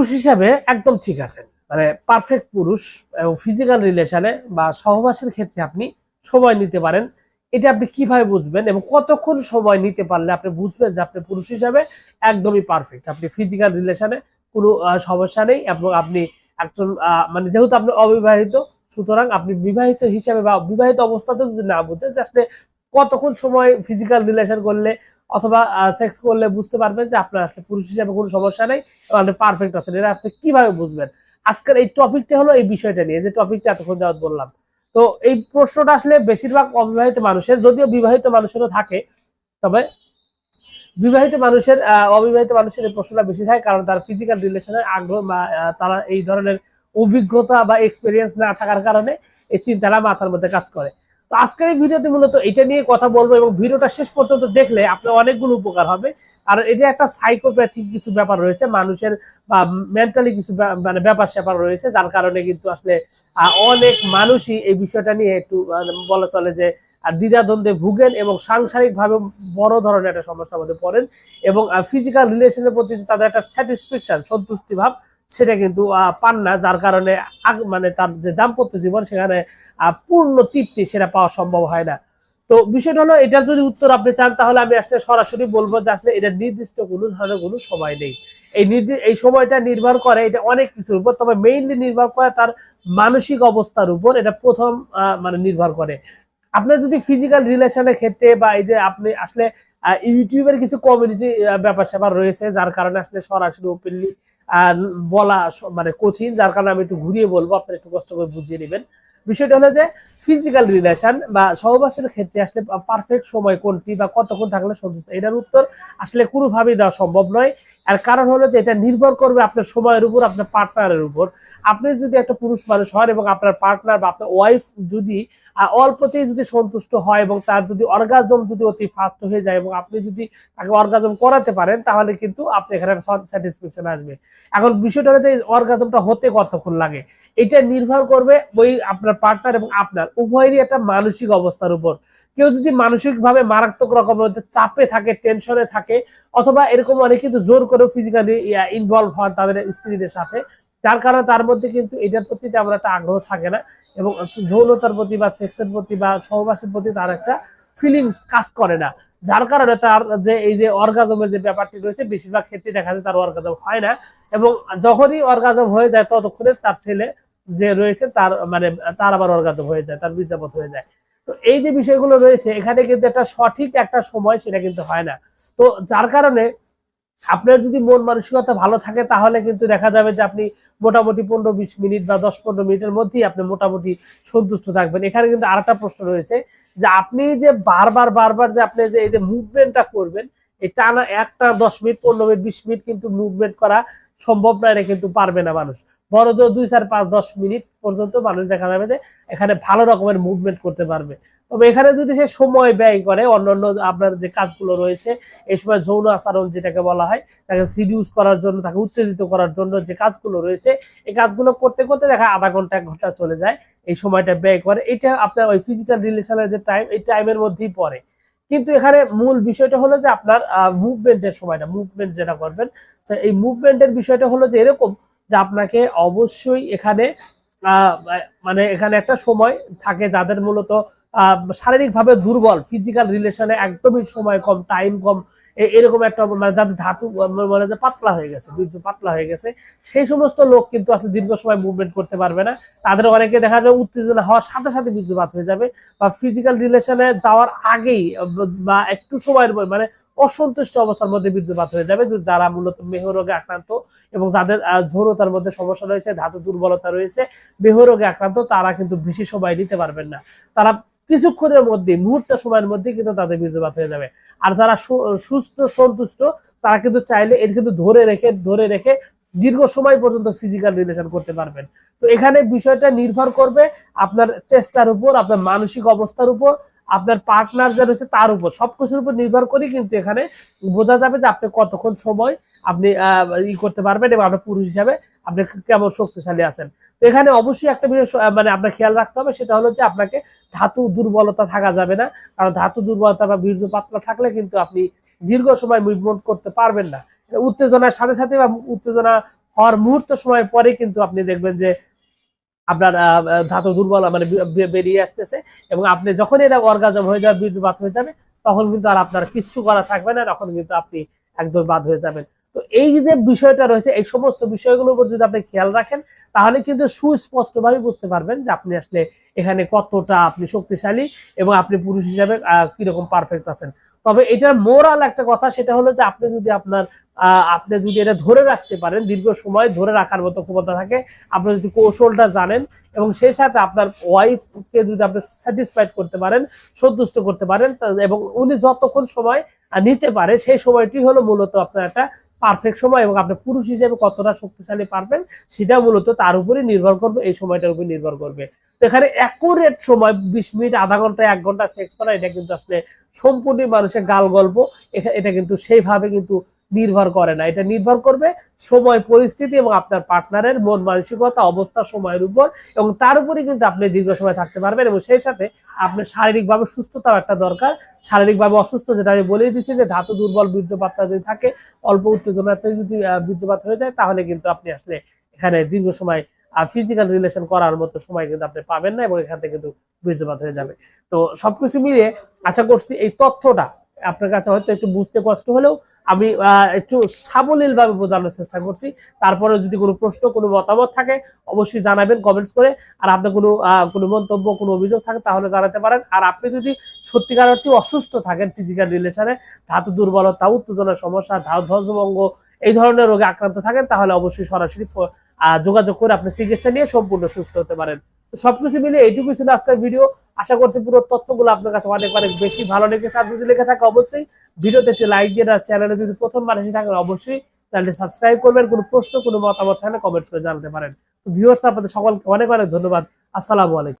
পুরুষ হিসাবে একদম ঠিক আছেন। মানে পারফেক্ট পুরুষ এবং ফিজিক্যাল রিলেশনে বা সহবাসের ক্ষেত্রে আপনি সময় নিতে পারেন। এটা আপনি কীভাবে বুঝবেন এবং কতক্ষণ সময় নিতে পারলে আপনি বুঝবেন যে আপনি পুরুষ হিসাবে একদমই পারফেক্ট আপনি ফিজিক্যাল রিলেশনে কোনো সমস্যা নেই এবং আপনি একজন মানে যেহেতু আপনি অবিবাহিত, সুতরাং আপনি বিবাহিত হিসাবে বা বিবাহিত অবস্থাতে যদি না বুঝেন, যে আসলে কতক্ষণ সময় ফিজিক্যাল রিলেশন করলে অথবা সেক্স করলে বুঝতে পারবেন যে আপনার আসলে পুরুষ হিসাবে কোনো সমস্যা নেই আপনি পারফেক্ট আছেন। এটা আপনি কীভাবে বুঝবেন? আজকের এই টপিকটা হলো এই বিষয়টা নিয়ে, যে টপিকটা এতক্ষণ যাওয়াত বললাম। তো এই প্রশ্নটা আসলে বেশিরভাগ অবিবাহিত মানুষের, যদিও বিবাহিত মানুষেরও থাকে, তবে বিবাহিত মানুষের অবিবাহিত মানুষের এই প্রশ্নটা বেশি থাকে কারণ তার ফিজিক্যাল রিলেশনের আগ্রহ বা তারা এই ধরনের অভিজ্ঞতা বা এক্সপিরিয়েন্স না থাকার কারণে এই চিন্তাটা মাথার মধ্যে কাজ করে। তো আজকের এই ভিডিওতে মূলত এটা নিয়ে কথা বলব এবং ভিডিওটা শেষ পর্যন্ত দেখলে আপনার অনেকগুলো উপকার হবে। আর এটা একটা সাইকোপ্যাথিক কিছু ব্যাপার রয়েছে, মানুষের বা মেন্টালি কিছু মানে ব্যাপার স্যাপার রয়েছে, যার কারণে কিন্তু আসলে অনেক মানুষই এই বিষয়টা নিয়ে একটু বলা চলে যে আর দ্বিধাদ্বন্দ্বে ভুগেন এবং সাংসারিকভাবে বড় ধরনের একটা সমস্যার মধ্যে পড়েন এবং ফিজিক্যাল রিলেশনের প্রতি তাদের একটা স্যাটিসফ্যাকশন সন্তুষ্টি ভাব সেটা কিন্তু পান না, যার কারণে মানে তার যে দাম্পত্য জীবন সেখানে পূর্ণ তৃপ্তি সেটা পাওয়া সম্ভব হয় না। তো বিষয়টা হলো, এটার যদি উত্তর আপনি চান, তাহলে আমি আসলে সরাসরি বলব যে আসলে এটা নির্দিষ্ট কোনো ধরনের কোনো সময় নেই। এই এই সময়টা নির্ভর করে এটা অনেক কিছুর উপর, তবে মেইনলি নির্ভর করে তার মানসিক অবস্থার উপর এটা প্রথম মানে নির্ভর করে। আপনার যদি ফিজিক্যাল রিলেশনের ক্ষেত্রে বা এই যে আপনি আসলে ইউটিউবের কিছু কমিউনিটি ব্যাপার স্যাপার রয়েছে, যার কারণে আসলে সরাসরি ওপেনলি বলা মানে কঠিন, যার কারণে আমি একটু ঘুরিয়ে বলব, আপনারা একটু কষ্ট করে বুঝিয়ে নেবেন। বিষয়টা হলো যে ফিজিক্যাল রিলেশন বা সহবাসের ক্ষেত্রে আসলে পারফেক্ট সময় কোনটি বা কতক্ষণ থাকলে সন্তুষ্ট? এটার উত্তর আসলে কোনোভাবেই দেওয়া সম্ভব নয়। আর কারণ হলো যে, এটা নির্ভর করবে আপনার সময়ের উপর, আপনার পার্টনারের উপর। আপনি যদি একটা পুরুষ মানুষ হন এবং আপনার পার্টনার বা আপনার ওয়াইফ যদি অল্পতেই যদি সন্তুষ্ট হয় এবং তার যদি অর্গাজম যদি অতি ফাস্ট হয়ে যায় এবং আপনি যদি তাকে অর্গাজম করাতে পারেন, তাহলে কিন্তু আপনি এখানে স্যাটিসফ্যাকশন আসবে। এখন বিষয়টা যে অর্গাজমটা হতে কতক্ষণ লাগে? এটা নির্ভর করবে ওই আপনার পার্টনার এবং আপনার, উভয়েরই একটা মানসিক অবস্থার উপর। কেউ যদি মানসিকভাবে মারাত্মক রকমের চাপে থাকে টেনশনে থাকে, অথবা এরকম অনেক কিন্তু জোর করে ফিজিক্যালি ইনভলভ হন তাদের স্ত্রীদের সাথে যার কারণে তার মধ্যে কিন্তু এটার প্রতি তেমন একটা আগ্রহ থাকে না এবং যৌনতার প্রতি বা সেক্সের প্রতি বা সহবাসের প্রতি তার একটা ফিলিংস কাজ করে না। যার কারণে তার যে এই যে অর্গাজমের যে ব্যাপারটি রয়েছে, বেশিরভাগ ক্ষেত্রে দেখা যায় তার অর্গাজম হয় না এবং যখনই অর্গাজম হয়ে যায় ততক্ষণে তার ছেলে যে রয়েছে তার মানে তার আবার অর্গাজম হয়ে যায়, তার বিদ্যাপথ হয়ে যায়। তো এই যে বিষয়গুলো রয়েছে, এখানে কিন্তু একটা সঠিক একটা সময় সেটা কিন্তু হয় না। তো যার কারণে আপনার যদি মন মানসিকতা ভালো থাকে, তাহলে কিন্তু দেখা যাবে যে আপনি মোটামুটি পনেরো বিশ মিনিট বা দশ পনেরো মিনিটের মধ্যেই আপনি মোটামুটি সন্তুষ্ট থাকবেন। এখানে কিন্তু আরেকটা প্রশ্ন রয়েছে যে আপনি যে বারবার বারবার যে আপনি যে এই যে মুভমেন্টটা করবেন, এই টানা একটা দশ মিনিট, পনেরো মিনিট, বিশ মিনিট কিন্তু মুভমেন্ট করা সম্ভব না, এটা কিন্তু পারবে না মানুষ। বড় দুই, চার, পাঁচ, দশ মিনিট পর্যন্ত মানুষ দেখা যাবে যে এখানে ভালো রকমের মুভমেন্ট করতে পারবে। তবে এখানে যদি সে সময় ব্যয় করে, অন্যান্য আপনার যে কাজগুলো রয়েছে, এই সময় যৌন আচরণ যেটাকে বলা হয়, তাকে সিডিউস করার জন্য, তাকে উত্তেজিত করার জন্য যে কাজগুলো রয়েছে, এই কাজগুলো করতে করতে দেখা আধা ঘণ্টা, এক ঘণ্টা চলে যায়, এই সময়টা ব্যয় করে। এটা আপনার ওই ফিজিক্যাল রিলেশনের যে টাইম এই টাইমের মধ্যেই পড়ে। কিন্তু এখানে মূল বিষয়টা হলো যে আপনার মুভমেন্টের সময়টা মুভমেন্ট যেটা করবেন এই মুভমেন্টের বিষয়টা হলো যে এরকম যে আপনাকে অবশ্যই এখানে মানে এখানে একটা সময় থাকে যাদের মূলত শারীরিকভাবে দুর্বল ফিজিক্যাল রিলেশনে একদমই সময় কম টাইম কম এরকম একটা মানে যাদের ধাতু মানে যে পাতলা হয়ে গেছে, বীর্য পাতলা হয়ে গেছে, সেই সমস্ত লোক কিন্তু আসলে দীর্ঘ সময় মুভমেন্ট করতে পারবে না। তাদের অনেকে দেখা যায় উত্তেজনা হওয়ার সাথে সাথে বীর্যপাত হয়ে যাবে বা ফিজিক্যাল রিলেশনে যাওয়ার আগেই, বা একটু সময়ের মানে অসন্তুষ্ট অবস্থার মধ্যে বীর্যপাত হয়ে যাবে যারা মূলত মেহ রোগে আক্রান্ত এবং যাদের ঝোরতার মধ্যে সমস্যা রয়েছে, ধাতু দুর্বলতা রয়েছে, মেহ রোগে আক্রান্ত, তারা কিন্তু বেশি সময় নিতে পারবেন না। তারা কিছুক্ষণের মধ্যে, মুহূর্ত সময়ের মধ্যে কিন্তু তাদের বীর্যপাত হয়ে যাবে। আর যারা সুস্থ, সন্তুষ্ট, তারা কিন্তু চাইলে এর কিন্তু ধরে রেখে ধরে রেখে দীর্ঘ সময় পর্যন্ত ফিজিক্যাল রিলেশন করতে পারবেন। তো এখানে বিষয়টা নির্ভর করবে আপনার চেষ্টার উপর, আপনার মানসিক অবস্থার উপর, আপনার পার্টনার যা রয়েছে তার উপর। সবকিছুর উপর নির্ভর করে কিন্তু এখানে বোঝা যাবে যে আপনি কতক্ষণ সময় আপনি ই করতে পারবেন এবং আপনার পুরুষ হিসাবে আপনি কেমন শক্তিশালী আছেন। তো এখানে অবশ্যই একটা বিষয় মানে আপনার খেয়াল রাখতে হবে, সেটা হলো যে আপনাকে ধাতু দুর্বলতা থাকা যাবে না। কারণ ধাতু দুর্বলতা বা বীর্য পাতলা থাকলে কিন্তু আপনি দীর্ঘ সময় মুভমেন্ট করতে পারবেন না। উত্তেজনার সাথে সাথে বা উত্তেজনা হওয়ার মুহূর্ত সময় পরে কিন্তু আপনি দেখবেন যে আপনার ধাতু দুর্বল মানে বেরিয়ে আসতেছে এবং আপনি যখন এটা অর্গাজম হয়ে যাবে, বীর্যপাত হয়ে যাবে, তখন কিন্তু আর আপনার কিচ্ছু করা থাকবে না, তখন কিন্তু আপনি একদম বাদ হয়ে যাবেন। তো এই যে বিষয়টা রয়েছে, এই সমস্ত বিষয়গুলোর উপর যদি আপনি খেয়াল রাখেন, তাহলে কিন্তু সুস্পষ্টভাবে বুঝতে পারবেন যে আপনি আসলে এখানে কতটা আপনি শক্তিশালী এবং আপনি পুরুষ হিসাবে কীরকম পারফেক্ট আছেন। তবে এটার মোরাল একটা কথা, সেটা হলো যে আপনি যদি আপনার আপনি যদি এটা ধরে রাখতে পারেন, দীর্ঘ সময় ধরে রাখার মতো ক্ষমতা থাকে আপনি যদি কৌশলটা জানেন এবং সেই সাথে আপনার ওয়াইফকে যদি আপনি স্যাটিসফাইড করতে পারেন, সন্তুষ্ট করতে পারেন এবং উনি যতক্ষণ সময় নিতে পারে, সেই সময়টি হলো মূলত আপনার একটা পারফেক্ট সময় এবং আপনি পুরুষ হিসেবে কতটা শক্তিশালী পারবেন, সেটা মূলত তার উপরে নির্ভর করবে, এই সময়টার উপর নির্ভর করবে। তো এখানে অ্যাকুরেট সময়, বিশ মিনিট, আধা ঘণ্টা, এক ঘণ্টা সেক্স করা এটা কিন্তু আসলে সম্পূর্ণ মানুষের গাল গল্প এটা কিন্তু সেইভাবে কিন্তু নির্ভর করে না। এটা নির্ভর করবে সময়, পরিস্থিতি এবং আপনার পার্টনারের মন মানসিকতা, অবস্থা, সময়ের উপর এবং তার উপরে কিন্তু আপনি দীর্ঘ সময় থাকতে পারবেন এবং সেই সাথে আপনার শারীরিকভাবে সুস্থতাও একটা দরকার। শারীরিকভাবে অসুস্থ, যেটা আমি বলেই দিচ্ছি যে ধাতু দুর্বল, বীর্যপাতটা যদি থাকে, অল্প উত্তেজনাতে যদি বীর্যপাত হয়ে যায়, তাহলে কিন্তু আপনি আসলে এখানে দীর্ঘ সময় আর ফিজিক্যাল রিলেশন করার মতো সময় কিন্তু আপনি পাবেন না এবং এখান থেকে কিন্তু বীর্যপাত হয়ে যাবে। তো সবকিছু মিলিয়ে আশা করছি এই তথ্যটা আপনার কাছে হয়তো একটু বুঝতে কষ্ট হলেও আমি একটু সাবলীল ভাবে বোঝানোর চেষ্টা করছি। তারপরে যদি কোনো প্রশ্ন, কোনো মতামত থাকে, অবশ্যই জানাবেন কমেন্টস করে। আর আপনার কোনো কোনো মন্তব্য, কোনো অভিযোগ থাকে তাহলে জানাতে পারেন। আর আপনি যদি সত্যিকার অর্থে অসুস্থ থাকেন ফিজিক্যাল রিলেশনে ধাতু দুর্বলতা উত্তেজনার সমস্যা, ধাতু ধ্বজভঙ্গ এই ধরনের রোগে আক্রান্ত থাকেন, তাহলে অবশ্যই সরাসরি যোগাযোগ করে আপনি চিকিৎসা নিয়ে সম্পূর্ণ সুস্থ হতে পারেন। সবকিছু মিলে এইটুকু ছিল আজকের ভিডিও আশা করছি পুরো তথ্যগুলো আপনার কাছে অনেক অনেক বেশি ভালো লেগেছে। আর যদি লেখা থাকে অবশ্যই ভিডিওতে একটি লাইক দিয়ে আর চ্যানেলে যদি প্রথমবার এসে থাকেন অবশ্যই চ্যানেলটি সাবস্ক্রাইব করবেন। কোনো প্রশ্ন, কোনো মতামত থাকলে কমেন্টস করে জানাতে পারেন। ভিউয়ার্স আপনাদের সকলকে অনেক অনেক ধন্যবাদ। আসসালামু আলাইকুম।